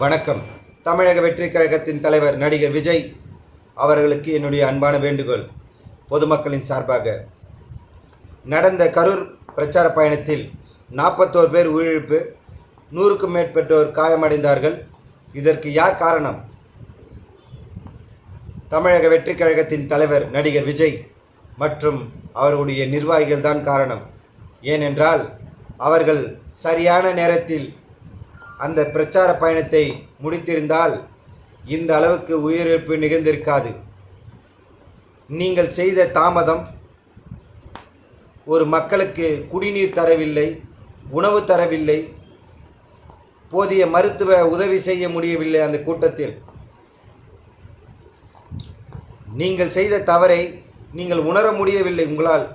வணக்கம். தமிழக வெற்றிக் கழகத்தின் தலைவர் நடிகர் விஜய் அவர்களுக்கு என்னுடைய அன்பான வேண்டுகோள். பொதுமக்களின் சார்பாக. நடந்த கரூர் பிரச்சார பயணத்தில் நாற்பத்தோரு பேர் உயிரிழப்பு நூறுக்கும் மேற்பட்டோர் காயமடைந்தார்கள். இதற்கு யார் காரணம்? தமிழக வெற்றிக் கழகத்தின் தலைவர் நடிகர் விஜய் மற்றும் அவர்களுடைய நிர்வாகிகள் தான் காரணம். ஏனென்றால் அவர்கள் சரியான நேரத்தில் அந்த பிரச்சார பயணத்தை முடித்திருந்தால் இந்த அளவுக்கு உயிரிழப்பு நிகழ்ந்திருக்காது. நீங்கள் செய்த தாமதம் ஒரு மக்களுக்கு குடிநீர் தரவில்லை உணவு தரவில்லை போதிய மருத்துவ உதவி செய்ய முடியவில்லை அந்த கூட்டத்தில். நீங்கள் செய்த தவறை நீங்கள் உணர முடியவில்லை உங்களால்.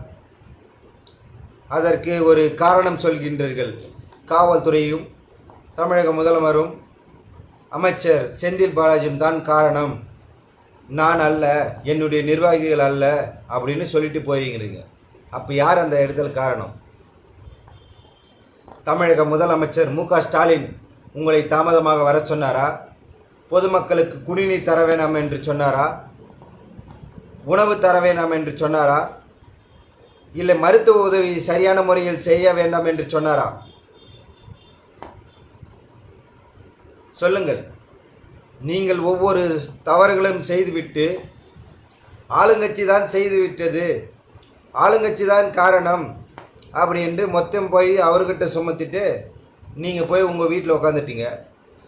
அதற்கு ஒரு காரணம் சொல்கின்றீர்கள். காவல்துறையும் தமிழக முதல்வரும் அமைச்சர் செந்தில் பாலாஜியும் தான் காரணம். நான் அல்ல என்னுடைய நிர்வாகிகள் அல்ல அப்படின்னு சொல்லிட்டு போயிருக்கிறீங்க. அப்போ யார் அந்த இடத்துல காரணம்? தமிழக முதலமைச்சர் மு க ஸ்டாலின் உங்களை தாமதமாக வர சொன்னாரா? பொதுமக்களுக்கு குடிநீர் தர வேணாம் என்று சொன்னாரா? உணவு தர வேணாம் என்று சொன்னாரா? இல்லை மருத்துவ உதவி சரியான முறையில் செய்ய வேண்டாம் என்று சொன்னாரா? சொல்லுங்கள். நீங்கள் ஒவ்வொரு தவறுகளும் செய்துவிட்டு ஆளுங்கட்சி தான் செய்துவிட்டது. ஆளுங்கட்சி தான் காரணம். அப்படி என்று மொத்தம் போய் அவர்கிட்ட சுமத்திட்டு நீங்கள் போய் உங்கள் வீட்டில் உட்காந்துட்டீங்க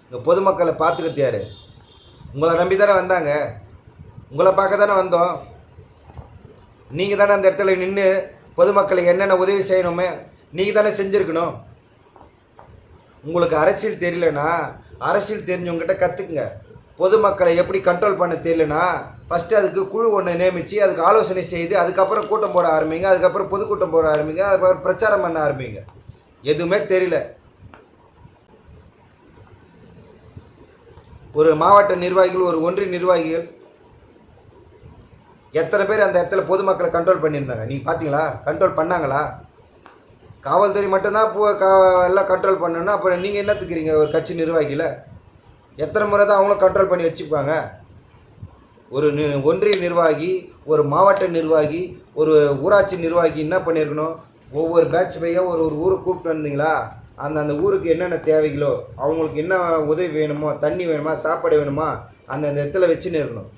இந்த பொதுமக்களை பார்த்துக்கிட்டியார் உங்களை நம்பி தானே வந்தாங்க. உங்களை பார்க்க தானே வந்தோம். நீங்கள் தானே அந்த இடத்துல நின்று பொதுமக்களுக்கு என்னென்ன உதவி செய்யணுமே நீங்கள் தானே செஞ்சுருக்கணும். உங்களுக்கு அரசியல் தெரியலனா அரசியல் தெரிஞ்சவங்ககிட்ட கற்றுக்குங்க பொதுமக்களை எப்படி கண்ட்ரோல் பண்ண தெரியலனா ஃபஸ்ட்டு அதுக்கு குழு ஒன்று நியமித்து அதுக்கு ஆலோசனை செய்து அதுக்கப்புறம் கூட்டம் போட ஆரம்பிங்க அதுக்கப்புறம் பொதுக்கூட்டம் போட ஆரம்பிங்க அதுக்கப்புறம் பிரச்சாரம் பண்ண ஆரம்பிங்க. எதுவுமே தெரியல. ஒரு மாவட்ட நிர்வாகிகள் ஒரு ஒன்றிய நிர்வாகிகள் எத்தனை பேர் அந்த இடத்துல பொதுமக்களை கண்ட்ரோல் பண்ணியிருந்தாங்க? நீங்கள் பார்த்தீங்களா? கண்ட்ரோல் பண்ணாங்களா? காவல்துறை மட்டும்தான் பூ கா எல்லாம் கண்ட்ரோல் பண்ணணும்னா அப்புறம் நீங்கள் என்னத்துக்கிறீங்க ஒரு கட்சி நிர்வாகியில்? எத்தனை முறை தான் அவங்களும் கண்ட்ரோல் பண்ணி வச்சுப்பாங்க? ஒரு நி ஒன்றிய நிர்வாகி ஒரு மாவட்ட நிர்வாகி ஒரு ஊராட்சி நிர்வாகி என்ன பண்ணியிருக்கணும்? ஒவ்வொரு பேட்ச் பையாக ஒரு ஒரு ஊருக்கு கூப்பிட்டு வந்தீங்களா? அந்த அந்த ஊருக்கு என்னென்ன தேவைகளோ அவங்களுக்கு என்ன உதவி வேணுமோ தண்ணி வேணுமா சாப்பாடு வேணுமா அந்த அந்த இடத்துல வச்சுன்னு இருக்கணும்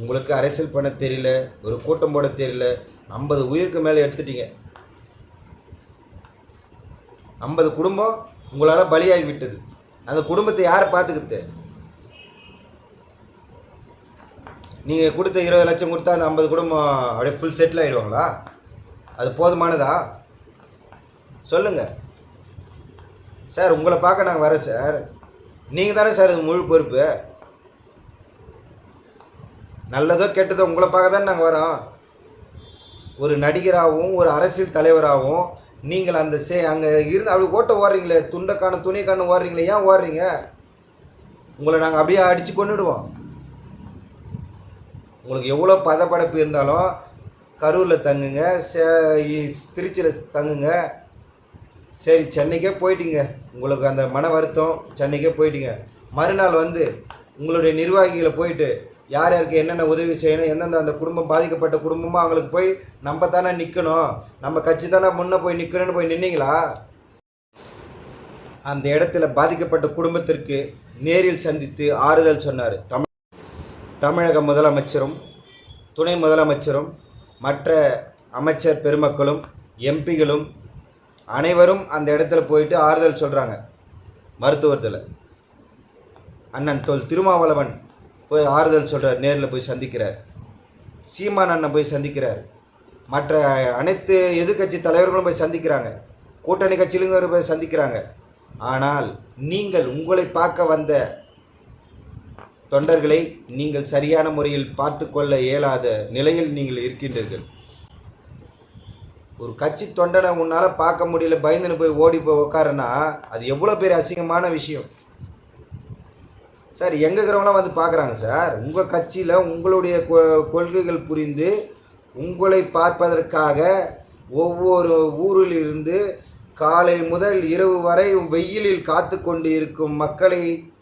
உங்களுக்கு அரசியல் பண்ண தெரியல ஒரு கூட்டம் போட தெரியல ஐம்பது உயிருக்கு மேலே எடுத்துட்டீங்க. ஐம்பது குடும்பம் உங்களால் பலியாகி விட்டது. அந்த குடும்பத்தை யார் பார்த்துக்கிட்டு நீங்கள் கொடுத்த இருபது லட்சம் கொடுத்தா அந்த ஐம்பது குடும்பம் அப்படியே ஃபுல் செட்டில் ஆகிடுவாங்களா அது போதுமானதா? சொல்லுங்கள் சார் உங்களை பார்க்க நாங்கள் வரோம் சார். நீங்கள் தானே சார் இது முழு பொறுப்பு? நல்லதோ கெட்டதோ உங்களை பார்க்க தானே நாங்கள் வரோம் ஒரு நடிகராகவும் ஒரு அரசியல் தலைவராகவும் நீங்கள் அந்த சே அங்கே இருந்து அப்படி ஓட்ட ஓடுறீங்களே துண்டைக்கான துணிக்கான ஓடுறீங்களே ஏன் ஓடுறீங்க? உங்களை நாங்கள் அப்படியே அடித்து கொண்டுடுவோம் உங்களுக்கு எவ்வளோ பதப்படப்பு இருந்தாலும் கரூரில் தங்குங்க சே திருச்சியில் தங்குங்க. சரி சென்னைக்கே போயிட்டீங்க. உங்களுக்கு அந்த மன வருத்தம் சென்னைக்கே போயிட்டீங்க. மறுநாள் வந்து உங்களுடைய நிர்வாகிகளை போயிட்டு யார் யாருக்கு என்னென்ன உதவி செய்யணும் எந்தெந்த அந்த குடும்பம் பாதிக்கப்பட்ட குடும்பமோ அவங்களுக்கு போய் நம்ம தானே நிற்கணும் நம்ம கட்சி தானே முன்னே போய் நிற்கணும்னு போய் நின்னீங்களா? அந்த இடத்துல பாதிக்கப்பட்ட குடும்பத்திற்கு நேரில் சந்தித்து ஆறுதல் சொன்னார். தமிழ் தமிழக முதலமைச்சரும் துணை முதலமைச்சரும் மற்ற அமைச்சர் பெருமக்களும் எம்பிகளும் அனைவரும் அந்த இடத்துல போயிட்டு ஆறுதல் சொல்கிறாங்க மருத்துவத்தில் அண்ணன் தொல் திருமாவளவன் போய் ஆறுதல் சொல்கிறார் நேரில் போய் சந்திக்கிறார். சீமான் அண்ணன் போய் சந்திக்கிறார். மற்ற அனைத்து எதிர்க்கட்சி தலைவர்களும் போய் சந்திக்கிறாங்க. கூட்டணி கட்சியிலும் போய் சந்திக்கிறாங்க. ஆனால் நீங்கள் உங்களை பார்க்க வந்த தொண்டர்களை நீங்கள் சரியான முறையில் பார்த்து கொள்ள இயலாத நிலையில் நீங்கள் இருக்கின்றீர்கள். ஒரு கட்சி தொண்டனை உன்னால் பார்க்க முடியல பயந்துன்னு போய் ஓடி போய் உக்காரன்னா அது எவ்வளோ பெரிய அசிங்கமான விஷயம். சார் எங்கே இருக்கிறவங்களாம் வந்து பார்க்குறாங்க சார். உங்கள் கட்சியில் உங்களுடைய கொ- கொள்கைகள் புரிந்து உங்களை பார்ப்பதற்காக ஒவ்வொரு ஊரில் இருந்து காலை முதல் இரவு வரை வெயிலில் காத்து கொண்டு இருக்கும் மக்களை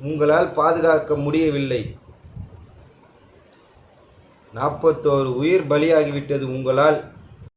உங்களால் பாதுகாக்க முடியவில்லை. நாற்பத்தோரு உயிர் பலியாகிவிட்டது உங்களால்.